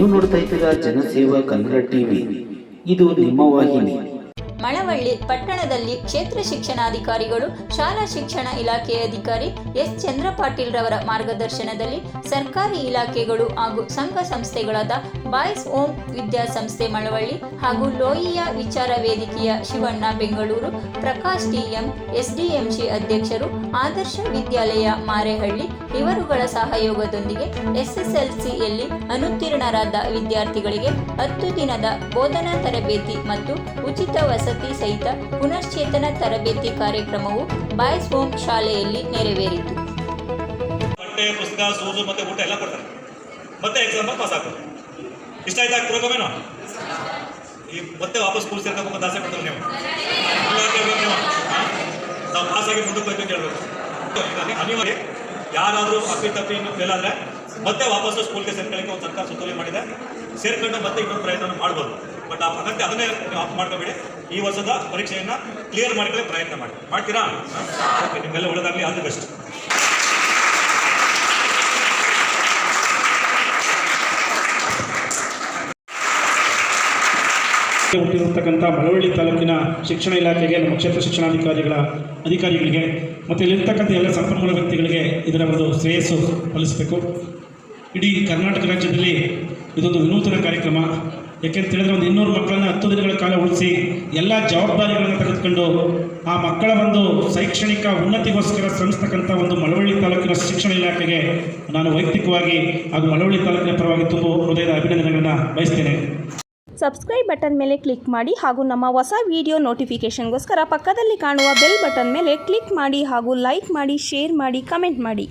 ನೀವು ನೋಡ್ತಾ ಇದ್ದೀರಾ ಜನಸೇವಾ ಕನ್ನಡ ಟಿವಿ. ಇದು ನಿಮ್ಮ ವಾಹಿನಿ. ಮಳವಳ್ಳಿ ಪಟ್ಟಣದಲ್ಲಿ ಕ್ಷೇತ್ರ ಶಿಕ್ಷಣಾಧಿಕಾರಿಗಳು, ಶಾಲಾ ಶಿಕ್ಷಣ ಇಲಾಖೆಯ ಅಧಿಕಾರಿ ಎಸ್. ಚಂದ್ರ ಪಾಟೀಲ್ ರವರ ಮಾರ್ಗದರ್ಶನದಲ್ಲಿ ಸರ್ಕಾರಿ ಇಲಾಖೆಗಳು ಹಾಗೂ ಸಂಘ ಸಂಸ್ಥೆಗಳಾದ ಬಾಯ್ಸ್ ಓಂ ವಿದ್ಯಾಸಂಸ್ಥೆ ಮಳವಳ್ಳಿ ಹಾಗೂ ಲೋಹಿಯಾ ವಿಚಾರ ವೇದಿಕೆಯ ಶಿವಣ್ಣ ಬೆಂಗಳೂರು, ಪ್ರಕಾಶ್ ಟಿಎಂ, ಎಸ್ಡಿಎಂಸಿ ಅಧ್ಯಕ್ಷರು, ಆದರ್ಶ ವಿದ್ಯಾಲಯ ಮಾರೇಹಳ್ಳಿ ಇವರುಗಳ ಸಹಯೋಗದೊಂದಿಗೆ ಎಸ್ಎಸ್ಎಲ್ಸಿಯಲ್ಲಿ ಅನುತ್ತೀರ್ಣರಾದ ವಿದ್ಯಾರ್ಥಿಗಳಿಗೆ ಹತ್ತು ದಿನದ ಬೋಧನಾ ತರಬೇತಿ ಮತ್ತು ಉಚಿತ ವಸತಿ ಸಹಿತ ಪುನಶ್ಚೇತನ ತರಬೇತಿ ಕಾರ್ಯಕ್ರಮವು ಬಾಯ್ಸ್ ಹೋಮ್ ಶಾಲೆಯಲ್ಲಿ ನೆರವೇರಿತು. ಬಟ್ಟೆ, ಪುಸ್ತಕ ಸೂಸು ಮತ್ತೆ ಊಟ ಎಲ್ಲ ಕೊಡ್ತಾರೆ. ಮತ್ತೆ ಎಕ್ಸಾಮ್ ಪಾಸ್ ಆಗ್ತದೆ ಇಷ್ಟ ಆಯ್ತಾ ಪ್ರೋಗ್ರಾಮ್ ಈ ಮತ್ತೆ ವಾಪಸ್ ಸ್ಕೂಲ್ ಸೇರ್ಕೋಬೇಕು ದಾಸೆ ಆಸೆ ಅಂತ ನೀವು. ನಾವು ಪಾಸ್ ಆಗಿ ಮುಂದಕ್ಕೆ ಹೋಗ್ಬೇಕು ಹೇಳ್ಬೇಕು. ಅನಿವಾರ್ಯ, ಯಾರಾದರೂ ಅಪ್ಪಿ ತಪ್ಪಿ ಇನ್ನು ಫೇಲ್ ಆದರೆ ಮತ್ತೆ ವಾಪಸ್ಸು ಸ್ಕೂಲ್ಗೆ ಸೇರ್ಕೊಳ್ಳಿಕ್ಕೆ ಒಂದು ಸರ್ಕಾರ ಸುತ್ತೋಲೆ ಮಾಡಿದೆ. ಸೇರ್ಕೊಂಡು ಮತ್ತೆ ಇನ್ನೊಂದು ಪ್ರಯತ್ನ ಮಾಡ್ಬೋದು. ಬಟ್ ಆ ಅದನ್ನೇ ಆಫ್ ಮಾಡ್ಕೋಬೇಡಿ. ಈ ವರ್ಷದ ಪರೀಕ್ಷೆಯನ್ನು ಕ್ಲಿಯರ್ ಮಾಡ್ಕೊಳ್ಳಿ ಪ್ರಯತ್ನ ಮಾಡಿ. ಮಾಡ್ತೀರಾ? ಓಕೆ ನಿಮಗೆಲ್ಲ ಒಳ್ಳೆದಾಗಲಿ ಆಲ್ ದಿ ಬೆಸ್ಟ್ ಹುಟ್ಟಿರತಕ್ಕಂಥ ಮಳವಳ್ಳಿ ತಾಲೂಕಿನ ಶಿಕ್ಷಣ ಇಲಾಖೆಗೆ, ನಮ್ಮ ಕ್ಷೇತ್ರ ಶಿಕ್ಷಣಾಧಿಕಾರಿಗಳ ಅಧಿಕಾರಿಗಳಿಗೆ, ಮತ್ತು ಇಲ್ಲಿರ್ತಕ್ಕಂಥ ಎಲ್ಲ ಸಂಪನ್ಮೂಲ ವ್ಯಕ್ತಿಗಳಿಗೆ ಇದರ ಒಂದು ಶ್ರೇಯಸ್ಸು ಫಲಿಸಬೇಕು ಇಡೀ ಕರ್ನಾಟಕ ರಾಜ್ಯದಲ್ಲಿ ಇದೊಂದು ವಿನೂತನ ಕಾರ್ಯಕ್ರಮ. ಯಾಕೆಂತ ಹೇಳಿದ್ರೆ ಒಂದು ಇನ್ನೂರು ಮಕ್ಕಳನ್ನ ಹತ್ತು ದಿನಗಳ ಕಾಲ ಉಳಿಸಿ ಎಲ್ಲ ಜವಾಬ್ದಾರಿಗಳನ್ನು ತೆಗೆದುಕೊಂಡು ಆ ಮಕ್ಕಳ ಒಂದು ಶೈಕ್ಷಣಿಕ ಉನ್ನತಿಗೋಸ್ಕರ ಶ್ರಮಿಸ್ತಕ್ಕಂಥ ಒಂದು ಮಳವಳ್ಳಿ ತಾಲೂಕಿನ ಶಿಕ್ಷಣ ಇಲಾಖೆಗೆ ನಾನು ವೈಯಕ್ತಿಕವಾಗಿ ಹಾಗೂ ಮಳವಳ್ಳಿ ತಾಲೂಕಿನ ಪರವಾಗಿ ತುಂಬ ಹೃದಯದ ಅಭಿನಂದನೆಗಳನ್ನು ಬಯಸ್ತೇನೆ. ಸಬ್ಸ್ಕ್ರೈಬ್ ಬಟನ್ ಮೇಲೆ ಕ್ಲಿಕ್ ಮಾಡಿ ಹಾಗೂ ನಮ್ಮ ಹೊಸ ವಿಡಿಯೋ ನೋಟಿಫಿಕೇಷನ್ಗೋಸ್ಕರ ಪಕ್ಕದಲ್ಲಿ ಕಾಣುವ ಬೆಲ್ ಬಟನ್ ಮೇಲೆ ಕ್ಲಿಕ್ ಮಾಡಿ ಹಾಗೂ ಲೈಕ್ ಮಾಡಿ ಶೇರ್ ಮಾಡಿ ಕಮೆಂಟ್ ಮಾಡಿ.